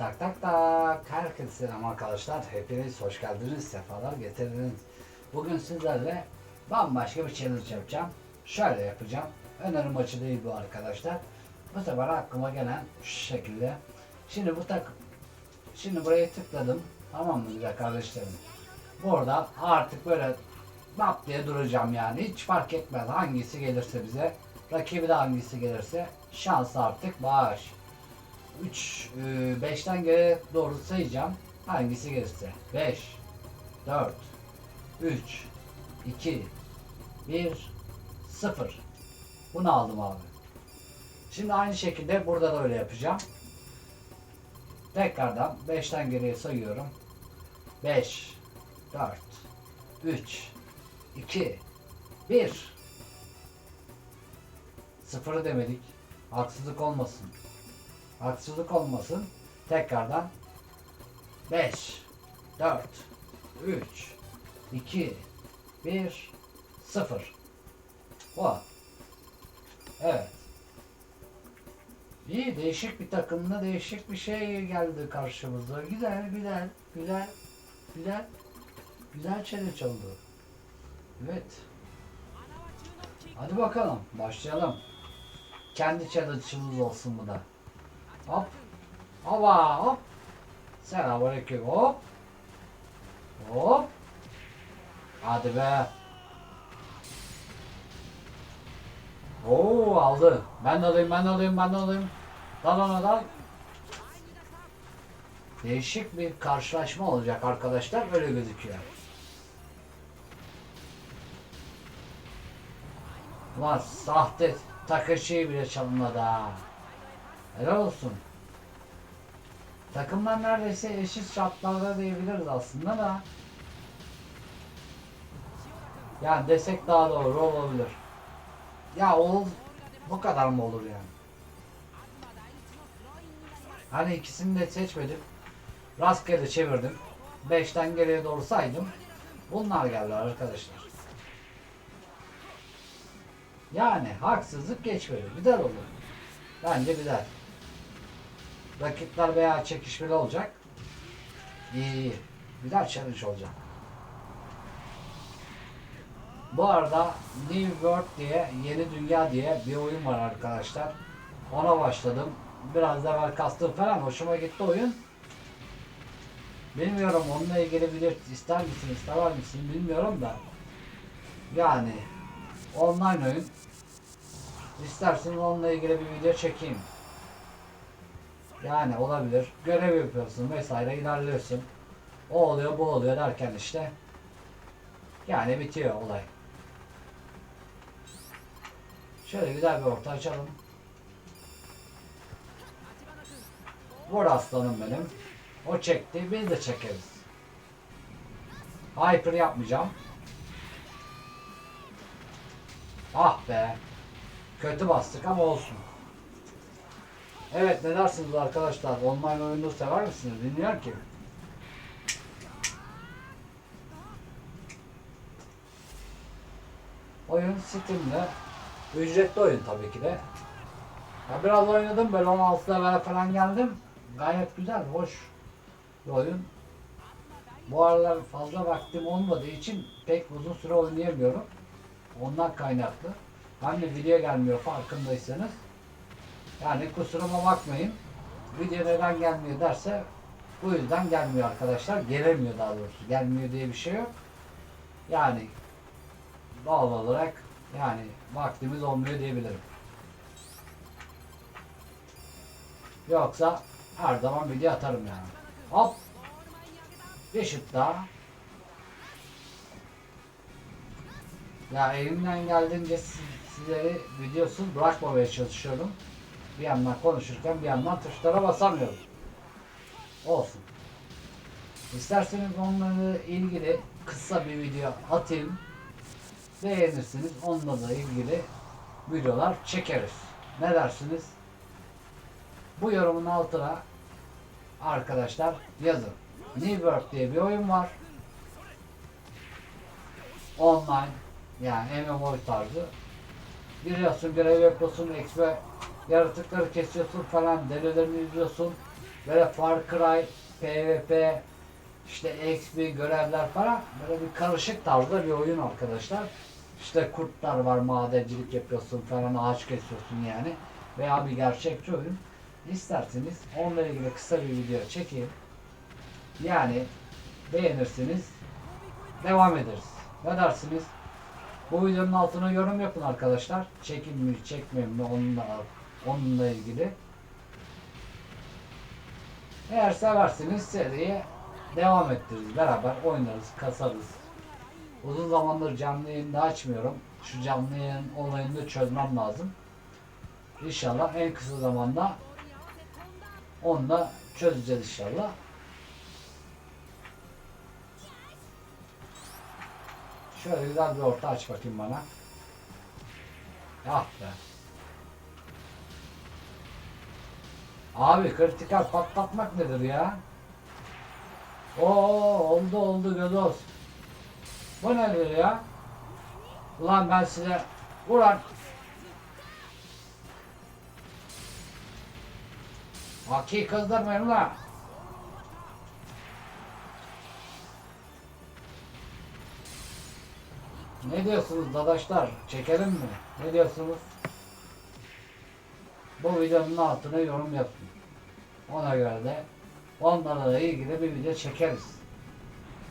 Tak tak tak. Herkese selam arkadaşlar. Hepiniz hoş geldiniz. Sefalar getirdiniz. Bugün sizlerle bambaşka bir challenge yapacağım. Şöyle yapacağım. Öneri maçı değil bu arkadaşlar. Bu sefer aklıma gelen şu şekilde. Şimdi bu tak Şimdi buraya tıkladım. Tamam mı güzel kardeşlerim? Burada artık böyle bap diye duracağım yani. Hiç fark etmez hangisi gelirse bize. Rakibi de hangisi gelirse şans artık bağış. 3 5'ten geri doğru sayacağım. Hangisi gelirse. 5 4 3 2 1 0 Bunu aldım abi. Şimdi aynı şekilde burada da öyle yapacağım. Tekrardan 5'ten geriye sayıyorum. 5 4 3 2 1 Sıfırı demedik. Haksızlık olmasın. Haksızlık olmasın. Tekrardan 5 4 3 2 1 0 Bu. Evet. İyi değişik bir takımda değişik bir şey geldi karşımıza. Güzel güzel güzel güzel güzel challenge oldu. Evet. Hadi bakalım başlayalım. Kendi challenge'ımız olsun bu da. Hop. Hava hop. Selamünaleyküm hop. Hop. Hadi be. Oo aldı. Ben de alayım, ben de alayım, ben de alayım. Dal ona dal. Değişik bir karşılaşma olacak arkadaşlar. Öyle gözüküyor. Ulan sahte Takashi'yi bile çalınmadı ha. Helal olsun. Takımlar neredeyse eşit şartlarda diyebiliriz aslında da. Yani desek daha doğru olabilir. Ya o bu kadar mı olur yani? Hani ikisini de seçmedim. Rastgele çevirdim. 5'ten geriye doğru saydım. Bunlar geldi arkadaşlar. Yani haksızlık geçmedi. Güzel olur. Bence güzel. Rakipler veya çekişmeli olacak. İyi. Güzel challenge olacak. Bu arada New World diye, Yeni Dünya diye bir oyun var arkadaşlar. Ona başladım. Biraz evvel kastım falan. Hoşuma gitti oyun. Bilmiyorum onunla ilgili bilir ister misin, ister misin bilmiyorum da. Yani online oyun. İstersen onunla ilgili bir video çekeyim. Yani olabilir. Görev yapıyorsun vesaire ilerliyorsun. O oluyor bu oluyor derken işte. Yani bitiyor olay. Şöyle güzel bir orta açalım. Vur aslanım benim. O çekti biz de çekeriz. Hyper yapmayacağım. Ah be. Kötü bastık ama olsun. Evet ne dersiniz arkadaşlar? Online oyunu sever misiniz? Bilmiyorum ki. Oyun Steam'de. Ücretli oyun tabii ki de. Ya biraz oynadım böyle 16 level falan geldim. Gayet güzel, hoş bir oyun. Bu aralar fazla vaktim olmadığı için pek uzun süre oynayamıyorum. Ondan kaynaklı. Hem de video gelmiyor farkındaysanız. Yani kusuruma bakmayın. Video neden gelmiyor derse bu yüzden gelmiyor arkadaşlar. Gelemiyor daha doğrusu. Gelmiyor diye bir şey yok. Yani doğal olarak yani vaktimiz olmuyor diyebilirim. Yoksa her zaman video atarım yani. Hop. Bir şut daha. Ya elimden geldiğince siz- sizleri videosuz bırakmamaya çalışıyorum. Bir yandan konuşurken bir yandan tuşlara basamıyorum. Olsun. İsterseniz onlarla ilgili kısa bir video atayım. Beğenirsiniz. Onunla da ilgili videolar çekeriz. Ne dersiniz? Bu yorumun altına arkadaşlar yazın. New World diye bir oyun var. Online yani MMO tarzı. Giriyorsun, görev yapıyorsun, XP yaratıkları kesiyorsun falan, delilerini izliyorsun. Böyle Far Cry, PvP, işte XP görevler falan böyle bir karışık tarzda bir oyun arkadaşlar. İşte kurtlar var, madencilik yapıyorsun falan, ağaç kesiyorsun yani. Veya bir gerçekçi oyun. İsterseniz onunla ilgili kısa bir video çekeyim. Yani beğenirsiniz, devam ederiz. Ne dersiniz? Bu videonun altına yorum yapın arkadaşlar. Çekin mi, çekmeyeyim mi onunla, onunla ilgili. Eğer seversiniz seriye devam ettiririz. Beraber oynarız, kasarız. Uzun zamandır canlı yayında açmıyorum. Şu canlı yayın olayını çözmem lazım. İnşallah en kısa zamanda onu da çözeceğiz inşallah. Şöyle güzel bir orta aç bakayım bana. Ah be. Abi kritikal patlatmak nedir ya? Oo oldu oldu Gazoz. Bu nedir ya? Ulan ben size ulan Haki kızdırmayın ulan. Ne diyorsunuz dadaşlar? Çekelim mi? Ne diyorsunuz? Bu videonun altına yorum yapın. Ona göre de onlarla ilgili bir video çekeriz.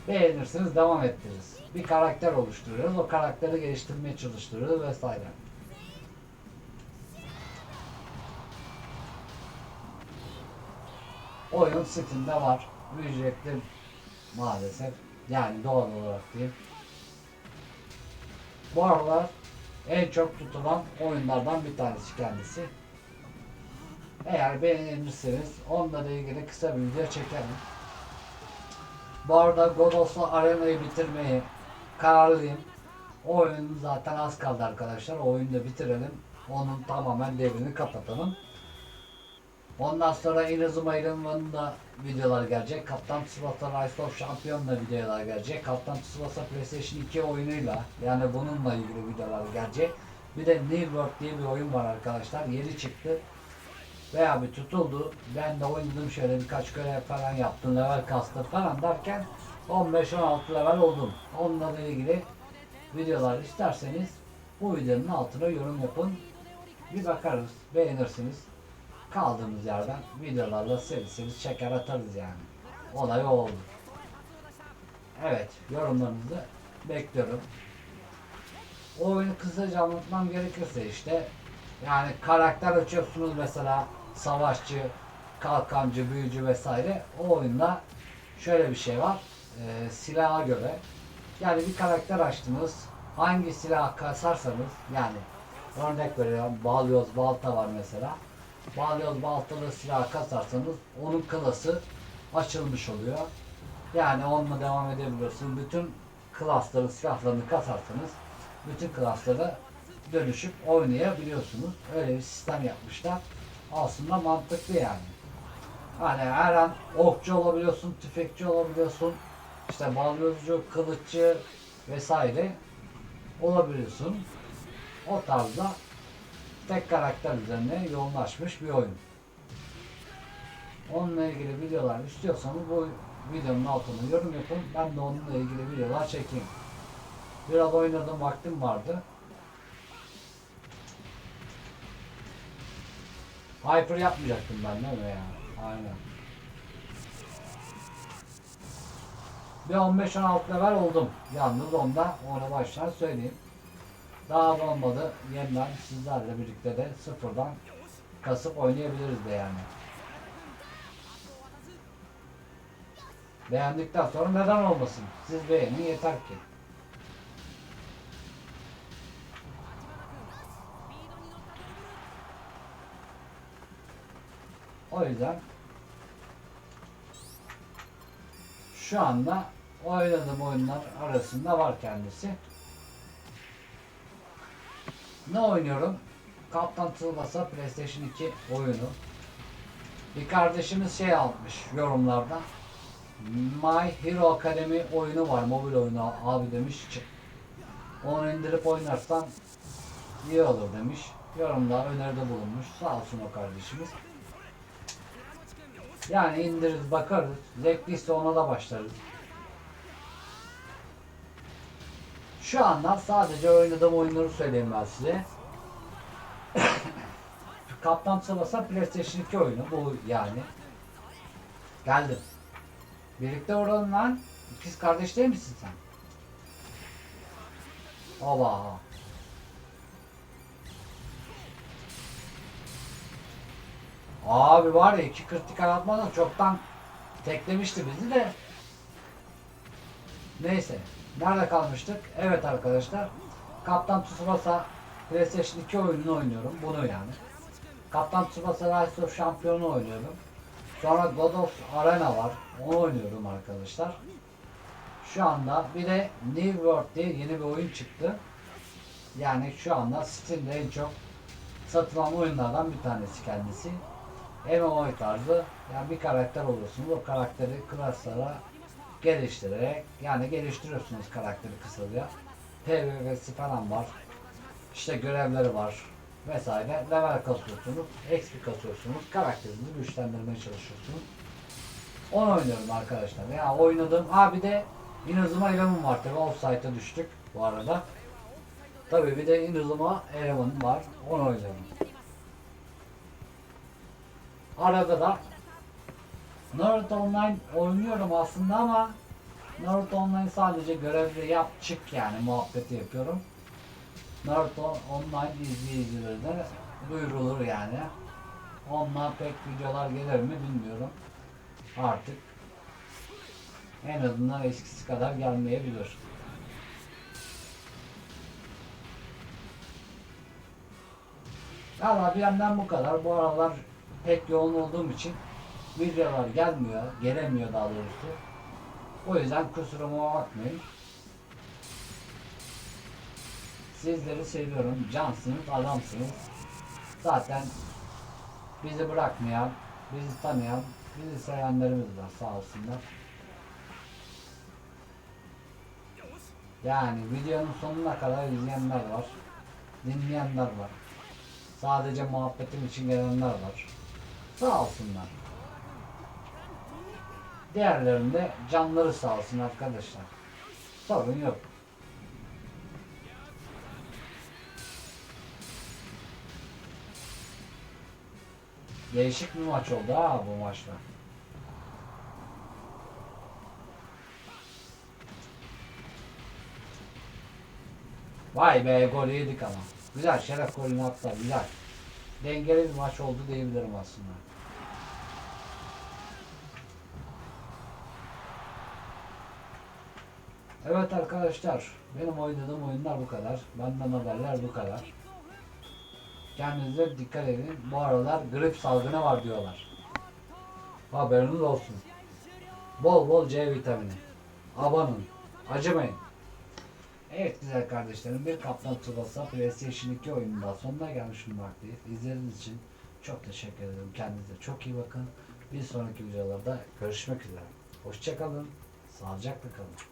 Beğenirsiniz devam ettiririz. Bir karakter oluşturuyoruz. O karakteri geliştirmeye çalıştırıyoruz vesaire. Oyun Steam'de var. Ücretli maalesef. Yani doğal olarak diyeyim. Bu aralar en çok tutulan oyunlardan bir tanesi kendisi. Eğer beğenirseniz onunla ilgili kısa bir video çekelim. Bu arada God of War Arena'yı bitirmeyi kararlıyım. O oyun zaten az kaldı arkadaşlar. O oyunu da bitirelim. Onun tamamen devrini kapatalım. Ondan sonra Inazuma Eleven'ın da videolar gelecek. Kaptan Tsubasa Rise of Champion'la videolar gelecek. Kaptan Tsubasa PlayStation 2 oyunuyla yani bununla ilgili videolar gelecek. Bir de New World diye bir oyun var arkadaşlar. Yeni çıktı. Veya bir tutuldu. Ben de oynadım şöyle birkaç görev falan yaptım. Level kastı falan derken 15-16 level oldum. Onunla ilgili videolar isterseniz bu videonun altına yorum yapın. Bir bakarız. Beğenirsiniz kaldığımız yerden videolarla serisiniz çeker atarız yani. Olay o oldu. Evet yorumlarınızı bekliyorum. O oyunu kısaca anlatmam gerekirse işte yani karakter açıyorsunuz mesela savaşçı, kalkancı, büyücü vesaire. O oyunda şöyle bir şey var. Ee, silaha göre yani bir karakter açtınız hangi silah kasarsanız yani örnek veriyorum balyoz balta var mesela balyoz baltalı silah kasarsanız onun klası açılmış oluyor. Yani onunla devam edebiliyorsunuz. Bütün klasların silahlarını kasarsanız bütün klaslara dönüşüp oynayabiliyorsunuz. Öyle bir sistem yapmışlar. Aslında mantıklı yani. Hani her an okçu olabiliyorsun, tüfekçi olabiliyorsun. işte balyozcu, kılıççı vesaire olabiliyorsun. O tarzda tek karakter üzerine yoğunlaşmış bir oyun. Onunla ilgili videolar istiyorsanız bu videonun altına yorum yapın. Ben de onunla ilgili videolar çekeyim. Biraz oynadım vaktim vardı. Hyper yapmayacaktım ben değil mi ya? Aynen. Bir 15-16 level oldum. Yalnız onda onu baştan söyleyeyim. Daha da olmadı. Yeniden sizlerle birlikte de sıfırdan kasıp oynayabiliriz de yani. Beğendikten sonra neden olmasın? Siz beğenin yeter ki. O yüzden şu anda oynadığım oyunlar arasında var kendisi. Ne oynuyorum? Kaptan Tsubasa PlayStation 2 oyunu. Bir kardeşimiz şey almış yorumlarda. My Hero Academy oyunu var, mobil oyunu abi demiş. Çık. Onu indirip oynarsan iyi olur demiş. Yorumlar öneride bulunmuş. Sağ olsun o kardeşimiz. Yani indiririz bakarız. Zevkliyse ona da başlarız. Şu anda sadece oynadığım oyunları söyleyeyim ben size. Kaptan Tsubasa PlayStation 2 oyunu bu yani. Geldim. Birlikte uğralım lan. İkiz kardeş değil misin sen? Oba. Abi var ya iki kritik atmadan çoktan teklemişti bizi de. Neyse. Nerede kalmıştık? Evet arkadaşlar. Kaptan Tsubasa PlayStation 2 oyununu oynuyorum. Bunu yani. Kaptan Tsubasa Rise of Champion'u oynuyorum. Sonra God of Arena var. Onu oynuyorum arkadaşlar. Şu anda bir de New World diye yeni bir oyun çıktı. Yani şu anda Steam'de en çok satılan oyunlardan bir tanesi kendisi. MMO tarzı yani bir karakter oluyorsunuz. O karakteri klaslara geliştirerek yani geliştiriyorsunuz karakteri kısaca. PvP'si falan var. İşte görevleri var vesaire. Level kasıyorsunuz, XP kasıyorsunuz, karakterinizi güçlendirmeye çalışıyorsunuz. Onu oynuyorum arkadaşlar. Ya oynadım. Ha bir de Inazuma Eleven var tabi offside'a düştük bu arada. Tabi bir de Inazuma Eleven var. Onu oynuyorum. Arada da Naruto Online oynuyorum aslında ama Naruto Online sadece görevli yap çık yani muhabbeti yapıyorum. Naruto Online izleyicilerine duyurulur yani. Ondan pek videolar gelir mi bilmiyorum. Artık en azından eskisi kadar gelmeyebilir. Valla yandan bu kadar. Bu aralar pek yoğun olduğum için videolar gelmiyor, gelemiyor daha doğrusu. O yüzden kusuruma bakmayın. Sizleri seviyorum. Cansınız, adamsınız. Zaten bizi bırakmayan, bizi tanıyan, bizi sevenlerimiz var sağ olsunlar. Yani videonun sonuna kadar izleyenler var. Dinleyenler var. Sadece muhabbetim için gelenler var. Sağ olsunlar. Diğerlerinde canları sağ olsun arkadaşlar. Sorun yok. Değişik bir maç oldu ha bu maçta. Vay be gol yedik ama. Güzel şeref golünü attılar güzel. Dengeli bir maç oldu diyebilirim aslında. Evet arkadaşlar benim oynadığım oyunlar bu kadar. Benden haberler bu kadar. Kendinize dikkat edin. Bu aralar grip salgını var diyorlar. Haberiniz olsun. Bol bol C vitamini. Abanın. Acımayın. Evet güzel kardeşlerim bir Kaptan Tsubasa PlayStation 2 oyunundan sonuna gelmiş bulunmaktayız. İzlediğiniz için çok teşekkür ederim. Kendinize çok iyi bakın. Bir sonraki videolarda görüşmek üzere. Hoşçakalın. Sağlıcakla kalın.